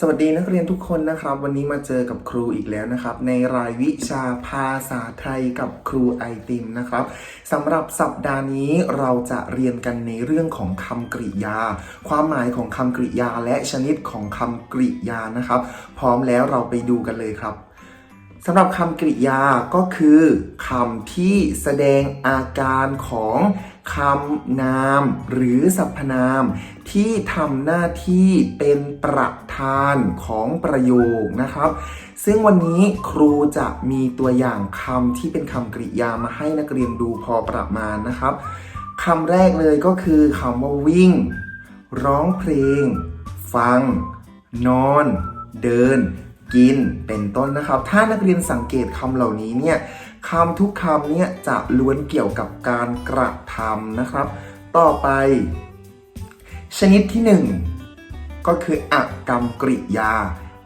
สวัสดีนักเรียนทุกคนนะครับ วันนี้มาเจอกับครูอีกแล้วนะครับ ในรายวิชาภาษาไทยกับครูไอติมนะครับสำหรับสัปดาห์นี้เราจะเรียนกันในเรื่องของคำกริยา ความหมายของคำกริยาและชนิดของคำกริยานะครับ พร้อมแล้วเราไปดูกันเลยครับสำหรับคำกริยาก็คือคำที่แสดงอาการของ คำนามหรือสรรพนาม ที่ทำหน้าที่เป็นประธานของประโยคนะครับ ซึ่งวันนี้ครูจะมีตัวอย่างคำที่เป็นคำกริยามาให้นักเรียนดูพอประมาณนะครับคำแรกเลยก็คือคำว่าวิ่ง ร้องเพลง ฟัง นอน เดิน กิน เป็นต้นนะครับ ถ้านักเรียนสังเกตคำเหล่านี้เนี่ย คำทุกคำเนี่ยจะล้วนเกี่ยวกับการกระทำนะครับ ต่อไป ชนิดที่หนึ่งก็คืออักกรรมกริยา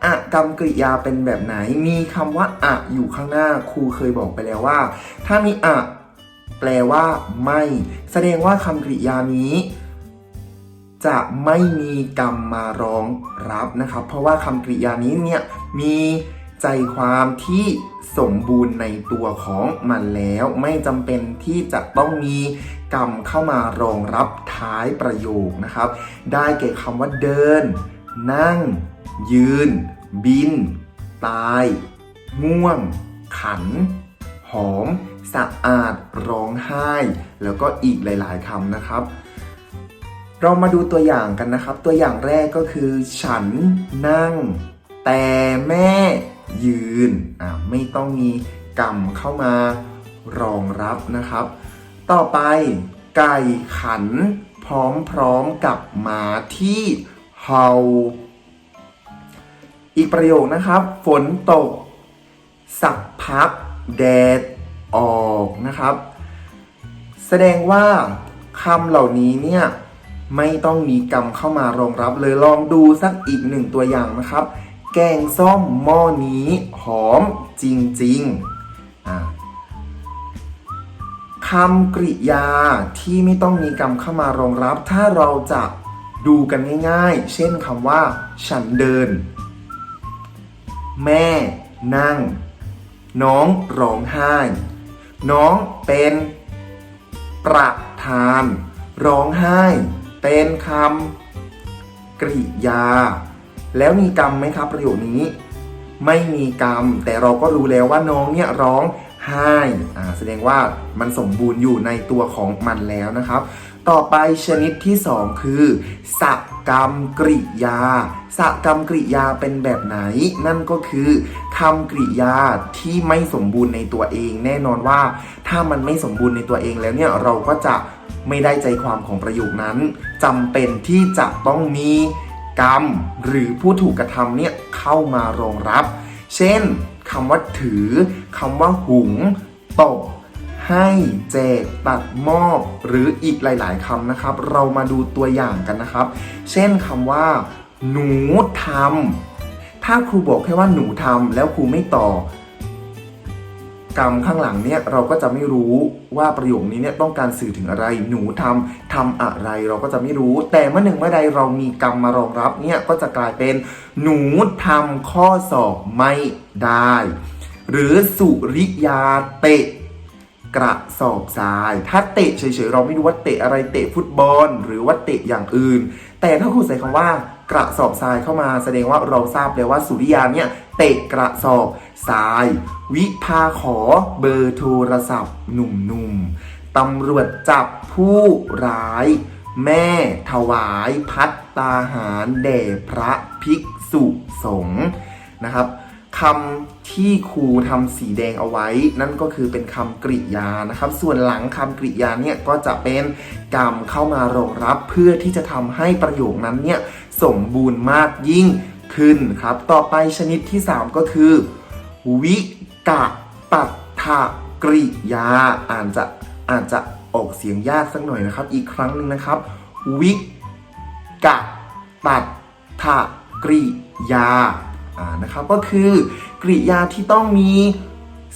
อกรรมกริยาเป็นแบบไหน มีคำว่าอะอยู่ข้างหน้า ครูเคยบอกไปแล้วว่า ถ้ามีอะแปลว่าไม่ แสดงว่าคำกริยานี้ จะไม่มีกรรมมารองรับนะครับ เพราะว่าคำกริยานี้เนี่ยมี ใจความที่สมบูรณ์ในตัวของมันแล้ว ไม่จำเป็นที่จะต้องมีกรรมเข้ามารองรับท้ายประโยคนะครับ ได้แก่คำว่าเดิน นั่ง ยืน บิน ตาย ง่วง ขัน หอม สะอาด ร้องไห้ แล้วก็อีกหลาย ๆคำนะครับเรามาดูตัวอย่างกันนะครับ ตัวอย่างแรกก็คือ ฉันนั่ง แต่แม่ ยืนอ่าไม่ต้องมีกรรมเข้ามารองรับนะครับ ต่อไปไก่ขันพร้อมๆกับหมาที่เห่าอีกประโยคนะครับ ฝนตก สักพักแดดออกนะครับ แสดงว่าคำเหล่านี้เนี่ยไม่ต้องมีกรรมเข้ามารองรับเลยลองดูสักอีกหนึ่งตัวอย่างนะครับ แกงส้มหม้อนี้หอมจริงๆคำกริยาที่ไม่ต้องมีกรรมเข้ามารองรับ ถ้าเราจะดูกันง่ายๆ เช่นคำว่า ฉันเดิน แม่ นั่ง น้องร้องไห้ น้องเป็นประธาน ร้องไห้ เป็นคำกริยา แล้วมีกรรมไหมครับประโยคนี้ ไม่มีกรรม แต่เราก็รู้แล้วว่าน้องเนี่ยร้องไห้อ่าแสดงว่ามันสมบูรณ์อยู่ในตัวของมันแล้วนะครับ ต่อไปชนิดที่ 2 คือสกรรมกริยาสกรรมกริยาเป็นแบบไหน นั่นก็คือคำกริยาที่ไม่สมบูรณ์ในตัวเอง แน่นอนว่าถ้ามันไม่สมบูรณ์ในตัวเองแล้วเนี่ยเราก็จะไม่ได้ใจความของประโยคนั้นจำเป็นที่จะต้องมี กรรม หรือผู้ถูกกระทำเนี่ยเข้ามารองรับ เช่นคำว่าถือคำว่าหุงตบให้แจกตัดมอบ หรืออีกหลาย ๆคำนะครับ เรามาดูตัวอย่างกันนะครับ เช่นคำว่า หนูทำถ้าครูบอกแค่ว่าหนูทำแล้วครูไม่ต่อ กรรมข้างหลังเนี่ยเราก็จะไม่รู้ว่าประโยคนี้เนี่ยต้องการสื่อถึงอะไร หนูทำทำอะไรเราก็จะไม่รู้ แต่เมื่อหนึ่งเมื่อใดเรามีกรรมมารองรับเนี่ยก็จะกลายเป็นหนูทำข้อสอบไม่ได้ หรือสุริยาเตะกระสอบทราย ถ้าเตะเฉยๆ เราไม่รู้ว่าเตะอะไรเตะฟุตบอล หรือว่าเตะอย่างอื่น แต่ถ้าครูใส่คำว่ากระสอบทรายเข้ามาแสดงว่าเราทราบแล้วว่าสุริยาเนี่ยเตะกระสอบ ทราย วิภาขอเบอร์โทรศัพท์ หนุ่มๆตำรวจจับผู้ร้าย แม่ถวายพัตตาหารแด่พระภิกษุสงฆ์นะครับคำที่ครูทำสีแดงเอาไว้ นั่นก็คือเป็นคำกริยานะครับ ส่วนหลังคำกริยาเนี่ยก็จะเป็นกรรมเข้ามารองรับเพื่อที่จะทำให้ประโยคนั้นเนี่ยสมบูรณ์มากยิ่งขึ้นครับ ต่อไปชนิดที่ 3 ก็คือ วิกะปัตถกริยา อ่านจะอาจจะออกเสียงยากสักหน่อยนะครับ อีกครั้งหนึ่งนะครับ วิกะตัดทะกริยาอ่านะครับก็คือกริยาที่ต้องมี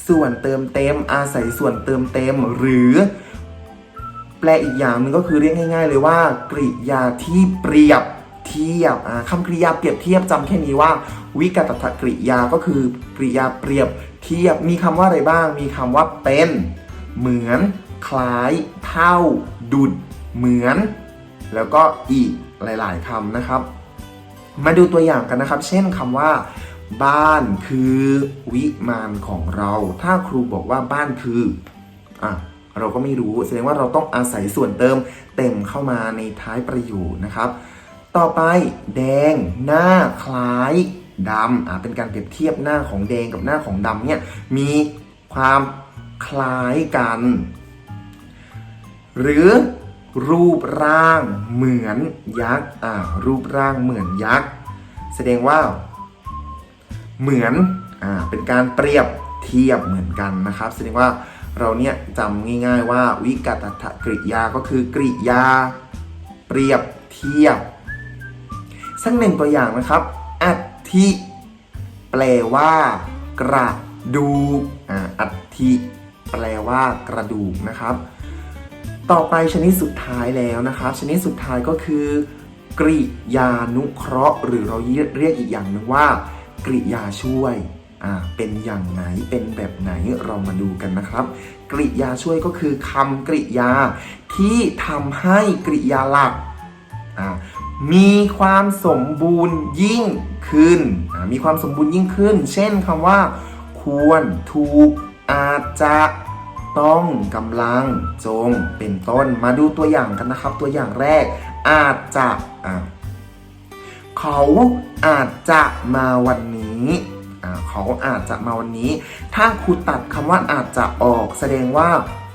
ส่วนเติมเต็ม อาศัยส่วนเติมเต็ม หรือ แปลอีกอย่างหนึ่งก็คือเรียกง่าย ๆ เลยว่า กริยาที่เปรียบ ทียบอ่าคำกริยาเปรียบเทียบจำแค่นี้ว่า วิกตถกริยาก็คือกริยาเปรียบเทียบมีคำว่าอะไรบ้าง มีคำว่าเป็น เหมือน คล้าย เท่า ดุด เหมือน แล้วก็อีกหลาย ๆคำนะครับ มาดูตัวอย่างกันนะครับ เช่นคำว่า บ้านคือวิมานของเรา ถ้าครูบอกว่าบ้านคืออะเราก็ไม่รู้แสดงว่าเราต้องอาศัยส่วนเติมเต็มเข้ามาในท้ายประโยคนะครับ ต่อไปแดงหน้าคล้ายดำอะเป็นการเปรียบเทียบหน้าของแดงกับหน้าของดำเนี่ยมีความคล้ายกัน หรือรูปร่างเหมือนยักษ์อ่ารูปร่างเหมือนยักษ์แสดงว่า เหมือนอ่าเป็นการเปรียบเทียบเหมือนกันนะครับ แสดงว่าเราเนี่ยจำง่าย ๆ ว่าวิกตถกริยาก็คือกริยา เปรียบเทียบ สักหนึ่งตัวอย่างนะครับอัฐิแปลว่า กระดูกอ่าอัฐิแปลว่ากระดูกนะครับ ต่อไปชนิดสุดท้ายแล้วนะครับ ชนิดสุดท้ายก็คือ กริยานุเคราะห์ หรือเราเรียกอีกอย่างหนึ่งว่า กริยาช่วยอ่าเป็นอย่างไหนเป็นแบบไหนเรามาดูกันนะครับ กริยาช่วยก็คือคำกริยาที่ทำให้กริยาหลักอ่า มีความสมบูรณ์ยิ่งขึ้น มีความสมบูรณ์ยิ่งขึ้น เช่นคำว่า ควร ถูก อาจจะ ต้องกำลัง จง เป็นต้น มาดูตัวอย่างกันนะครับ ตัวอย่างแรก อาจจะะเขาอาจจะมาวันนี้เขาอาจจะมาวันนี้ ถ้าครูตัดคำว่าอาจจะออกแสดงว่า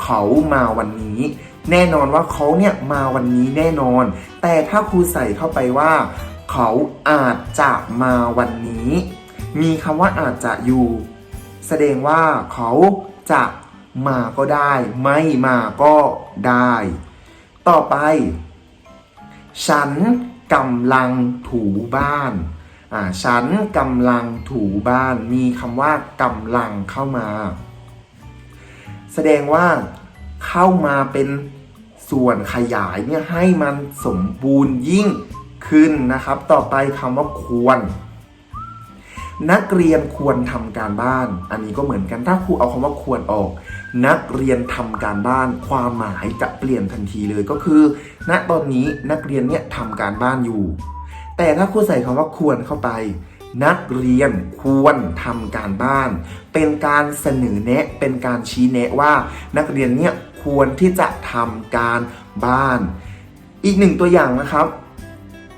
เขามาวันนี้ แน่นอนว่าเขาเนี่ยมาวันนี้แน่นอน แต่ถ้าครูใส่เข้าไปว่า เขาอาจจะมาวันนี้ มีคำว่าอาจจะอยู่ แสดงว่าเขาจะมาก็ได้ ไม่มาก็ได้ ต่อไป ฉันกำลังถูบ้านอ่าฉันกำลังถูบ้าน มีคำว่ากำลังเข้ามา แสดงว่า เข้ามาเป็นส่วนขยายเนี่ยให้มันสมบูรณ์ยิ่งขึ้นนะครับ ต่อไปคำว่าควร นักเรียนควรทำการบ้าน อันนี้ก็เหมือนกันถ้าครูเอาคำว่าควรออก นักเรียนทำการบ้าน ความหมายจะเปลี่ยนทันทีเลยก็คือ ณตอนนี้นักเรียนเนี่ยทำการบ้านอยู่ แต่ถ้าครูใส่คำว่าควรเข้าไปนักเรียนควรทำการบ้าน เป็นการเสนอแนะเป็นการชี้แนะว่านักเรียนเนี่ย ควรที่จะทำการบ้าน อีกหนึ่งตัวอย่างนะครับ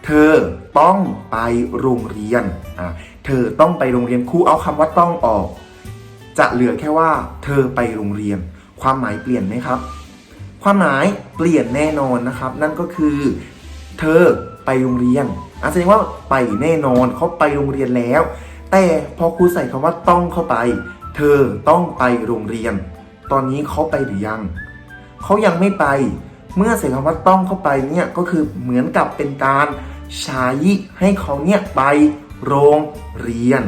เธอต้องไปโรงเรียนอะเธอต้องไปโรงเรียนครูเอาคำว่าต้องออก จะเหลือแค่ว่า เธอไปโรงเรียน ความหมายเปลี่ยนไหมครับ ความหมายเปลี่ยนแน่นอนนะครับ นั่นก็คือ เธอไปโรงเรียนอาแสดงว่าไปแน่นอนเขาไปโรงเรียนแล้ว แต่พอครูใส่คำว่าต้องเข้าไป เธอต้องไปโรงเรียน ตอนนี้เขาไปหรือยัง เขายังไม่ไป เมื่อใส่คำว่าต้องเข้าไปเนี่ยก็คือเหมือนกับเป็นการใช้ให้เขาเนี่ยไปโรงเรียน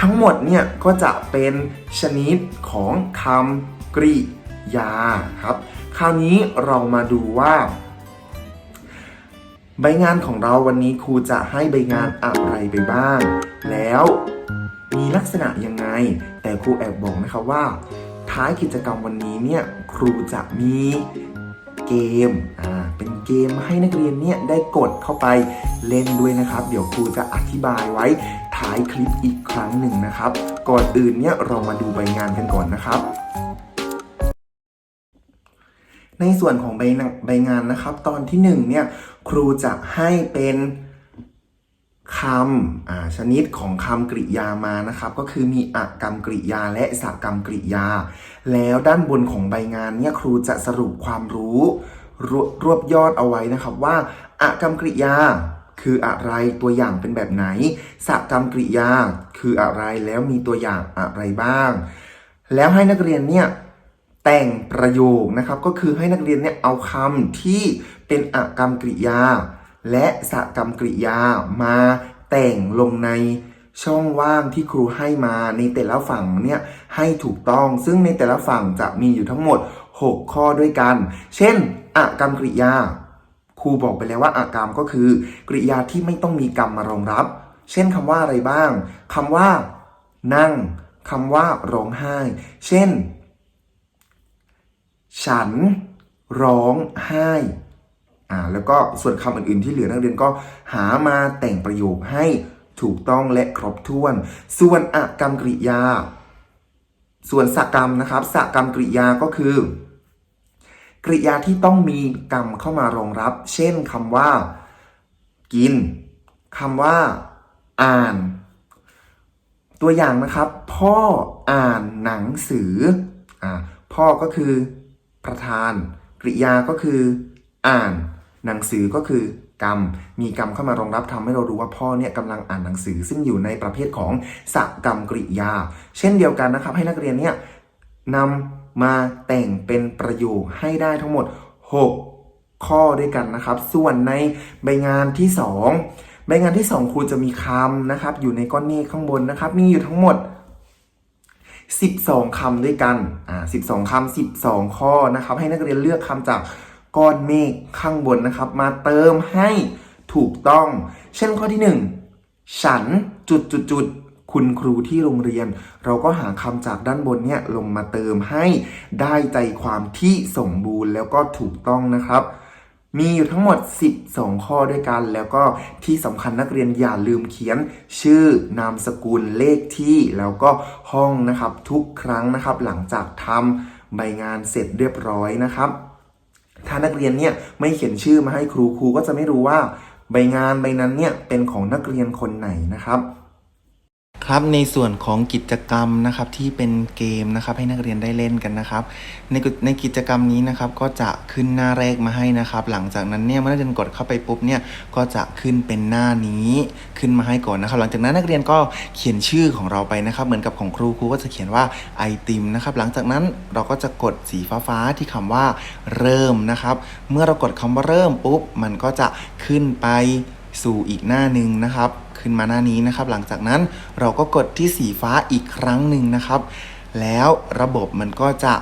ทั้งหมดเนี่ยก็จะเป็นชนิดของคำกริยาครับ คราวนี้เรามาดูว่า ใบงานของเราวันนี้ครูจะให้ใบงานอะไรไปบ้าง แล้วมีลักษณะยังไง แต่ครูแอบบอกนะครับว่า ท้ายกิจกรรมวันนี้เนี่ยครูจะมีเกม อ่า เป็นเกมให้นักเรียนเนี่ยได้กดเข้าไปเล่นด้วยนะครับ เดี๋ยวครูจะอธิบายไว้ท้ายคลิปอีกครั้งหนึ่งนะครับ ก่อนอื่นเนี่ยเรามาดูใบงานกันก่อนนะครับ ในส่วนของใบใบงานนะครับ ตอนที่หนึ่งเนี่ยครูจะให้เป็น คำชนิดของคำกริยามานะครับ ก็คือมีอักรรมกริยาและสกรรมกริยา แล้วด้านบนของใบงานเนี่ยครูจะสรุปความรู้รวรวบยอดเอาไว้นะครับว่าอักรรมกริยาคืออะไรตัวอย่างเป็นแบบไหนสกรรมกริยาคืออะไรแล้วมีตัวอย่างอะไรบ้าง แล้วให้นักเรียนเนี่ยแต่งประโยคนะครับก็คือให้นักเรียนเนี่ยเอาคำที่เป็นอากรรมกริยา และสกรรมกริยามาแต่งลงในช่องว่างที่ครูให้มาในแต่ละฝั่งเนี่ยให้ถูกต้อง ซึ่งในแต่ละฝั่งจะมีอยู่ทั้งหมด 6 ข้อด้วยกัน เช่นอากรรมกริยา ครูบอกไปแล้วว่าอากรรมก็คือ กริยาที่ไม่ต้องมีกรรมมารองรับ เช่นคำว่าอะไรบ้างคำว่า นั่งคำว่าร้องไห้ เช่น ฉัน ร้องไห้ อ่าแล้วก็ส่วนคำอื่นๆที่เหลือนักเรียนก็หามาแต่งประโยคให้ถูกต้องและครบถ้วน ส่วนอากรรมกริยา ส่วนสกรรมนะครับสกรรมกริยาก็คือ กริยาที่ต้องมีกรรมเข้ามารองรับ เช่นคำว่า กินคำว่า อ่าน ตัวอย่างนะครับ พ่ออ่านหนังสืออ่าพ่อก็คือประธาน กริยาก็คือ อ่านหนังสือก็คือกรรม มีกรรมเข้ามารองรับทำให้เรารู้ว่าพ่อเนี่ยกำลังอ่านหนังสือ ซึ่งอยู่ในประเภทของสกรรมกริยา เช่นเดียวกันนะครับ ให้นักเรียนเนี่ยนำมาแต่งเป็นประโยคให้ได้ทั้งหมด 6 ข้อด้วยกันนะครับ ส่วนในใบงานที่ 2 ใบงานที่ 2ครูจะมีคำนะครับ อยู่ในก้อนเมฆข้างบนนะครับ มีอยู่ทั้งหมด12คำด้วยกัน อ่า 12คำ12 ข้อนะครับ ให้นักเรียนเลือกคำจาก ก้อนเมฆข้างบนนะครับ มาเติมให้ถูกต้อง เช่นข้อที่ 1 ฉันจุดจุดจุดคุณครูที่โรงเรียน เราก็หาคำจากด้านบนเนี่ยลงมาเติมให้ได้ใจความที่สมบูรณ์แล้วก็ถูกต้องนะครับ มีอยู่ทั้งหมด 12 ข้อด้วยกัน แล้วก็ที่สำคัญนักเรียนอย่าลืมเขียน ชื่อนามสกุลเลขที่ แล้วก็ห้องนะครับทุกครั้งนะครับ หลังจากทำใบงานเสร็จเรียบร้อยนะครับ ถ้านักเรียนเนี่ยไม่เขียนชื่อมาให้ครูครูก็จะไม่รู้ว่าใบงานใบนั้นเนี่ยเป็นของนักเรียนคนไหนนะครับ ครับในส่วนของกิจกรรมนะครับที่เป็นเกมนะครับให้นักเรียนได้เล่นกันนะครับ ในในกิจกรรมนี้นะครับก็จะขึ้นหน้าแรกมาให้นะครับ หลังจากนั้นเนี่ยเมื่อนักเรียนกดเข้าไปปุ๊บเนี่ยก็จะขึ้นเป็นหน้านี้ขึ้นมาให้ก่อนนะครับ หลังจากนั้นนักเรียนก็เขียนชื่อของเราไปนะครับ เหมือนกับของครูครูก็จะเขียนว่าไอติมนะครับ หลังจากนั้นเราก็จะกดสีฟ้าๆที่คำว่าเริ่มนะครับ เมื่อเรากดคำว่าเริ่มปุ๊บมันก็จะขึ้นไป สู่อีกหน้าหนึ่งนะครับ ขึ้นมาหน้านี้นะครับ หลังจากนั้นเราก็กดที่สีฟ้าอีกครั้งหนึ่งนะครับ แล้วระบบมันก็จะ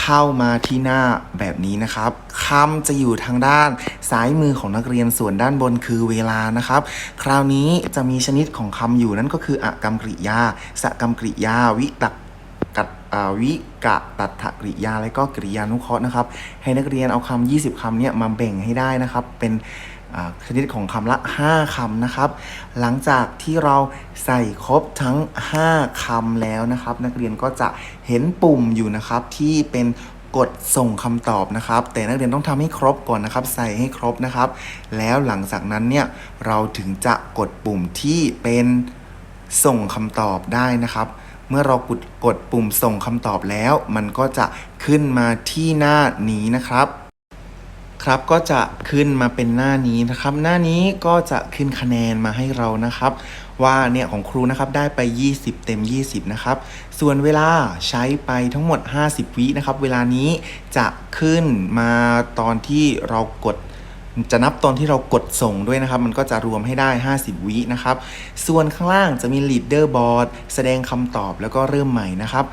เข้ามาที่หน้าแบบนี้นะครับคำจะอยู่ทางด้านซ้ายมือของนักเรียนส่วนด้านบนคือเวลานะครับ คราวนี้จะมีชนิดของคำอยู่นั่นก็คืออกรรมกริยาสกรรมกริยา วิตักกัดอวิกะตัถกริยา และก็กริยานุเคราะห์นะครับ ให้นักเรียนเอาคำ20คำเนี่ยมาแบ่งให้ได้นะครับ เป็น ชนิดของคำละ 5คำนะครับ หลังจากที่เราใส่ครบทั้ง 5คำแล้วนะครับ นักเรียนก็จะเห็นปุ่มอยู่นะครับที่เป็นกดส่งคำตอบนะครับ แต่นักเรียนต้องทำให้ครบก่อนนะครับ ใส่ให้ครบนะครับ แล้วหลังจากนั้นเนี่ยเราถึงจะกดปุ่มที่เป็นส่งคำตอบได้นะครับ เมื่อเรากดกดปุ่มส่งคำตอบแล้ว มันก็จะขึ้นมาที่หน้านี้นะครับ ครับก็จะขึ้นมาเป็นหน้านี้นะครับ หน้านี้ก็จะขึ้นคะแนนมาให้เรานะครับ ว่าเนี่ยของครูนะครับได้ไป 20 เต็ม 20 นะครับ ส่วนเวลาใช้ไปทั้งหมด 50 วินะครับ เวลานี้จะขึ้นมาตอนที่เรากด จะนับตอนที่เรากดส่งด้วยนะครับ มันก็จะรวมให้ได้ 50 วินะครับ ส่วนข้างล่างจะมี leader board แสดงคำตอบแล้วก็เริ่มใหม่นะครับ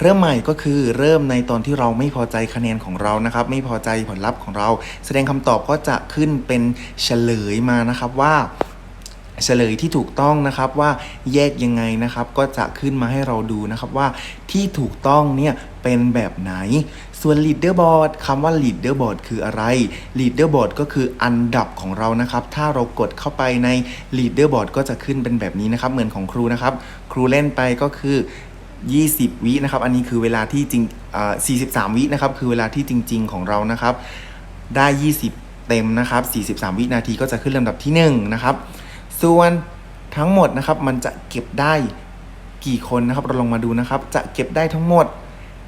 เริ่มใหม่ก็คือเริ่มในตอนที่เราไม่พอใจคะแนนของเรานะครับ ไม่พอใจผลลัพธ์ของเรา แสดงคำตอบก็จะขึ้นเป็นเฉลยมานะครับว่า เฉลยที่ถูกต้องนะครับว่าแยกยังไงนะครับ ก็จะขึ้นมาให้เราดูนะครับว่าที่ถูกต้องเนี่ยเป็นแบบไหน ส่วน leaderboard คำว่า leaderboard คืออะไร leaderboard ก็คืออันดับของเรานะครับ ถ้าเรากดเข้าไปใน leaderboard ก็จะขึ้นเป็นแบบนี้นะครับ เหมือนของครูนะครับ ครูเล่นไปก็คือ 20 วินะครับ อันนี้คือเวลาที่จริงอ่า43 วินะครับ คือเวลาที่จริง ๆ ของเรานะครับ ได้ 20 เต็มนะครับ 43 วินาทีก็จะขึ้นลำดับที่1นะครับ ส่วนทั้งหมดนะครับมันจะเก็บได้กี่คนนะครับ เราลองมาดูนะครับ จะเก็บได้ทั้งหมด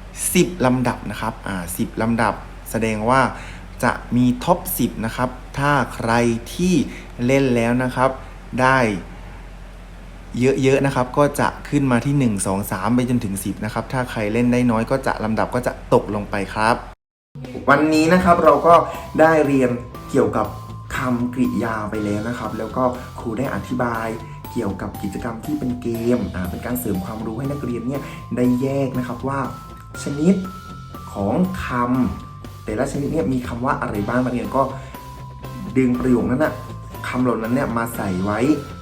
10 ลำดับนะครับอ่า10ลำดับ แสดงว่าจะมีท็อป 10 นะครับ ถ้าใครที่เล่นแล้วนะครับ ได้เยอะๆนะครับ ก็จะขึ้นมาที่ 1 2 3 ไปจนถึง 10 นะครับ ถ้าใครเล่นได้น้อยก็จะลำดับก็จะตกลงไปครับ วันนี้นะครับเราก็ได้เรียนเกี่ยวกับ คำกริยาไปแล้วนะครับ แล้วก็ครูได้อธิบายเกี่ยวกับกิจกรรมที่เป็นเกมเป็นการเสริมความรู้ให้นักเรียนเนี่ยได้แยกนะครับว่าชนิดของคำแต่ละชนิดเนี่ยมีคำว่าอะไรบ้างนักเรียนก็ดึงประโยคนั้นนะคำเหล่านั้นเนี่ยมาใส่ไว้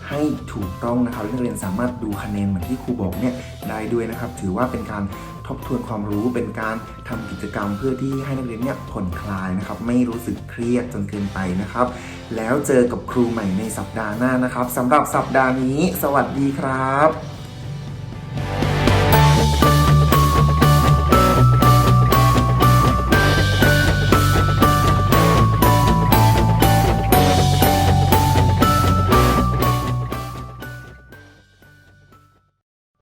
ให้ถูกต้องนะครับนักเรียนสามารถดูคะแนนเหมือนที่ครูบอกเนี่ยได้ด้วยนะครับ ถือว่าเป็นการทบทวนความรู้เป็นการทำกิจกรรมเพื่อที่ให้นักเรียนเนี่ยผ่อนคลายนะครับ ไม่รู้สึกเครียดจนเกินไปนะครับ แล้วเจอกับครูใหม่ในสัปดาห์หน้านะครับสำหรับสัปดาห์นี้ สวัสดีครับ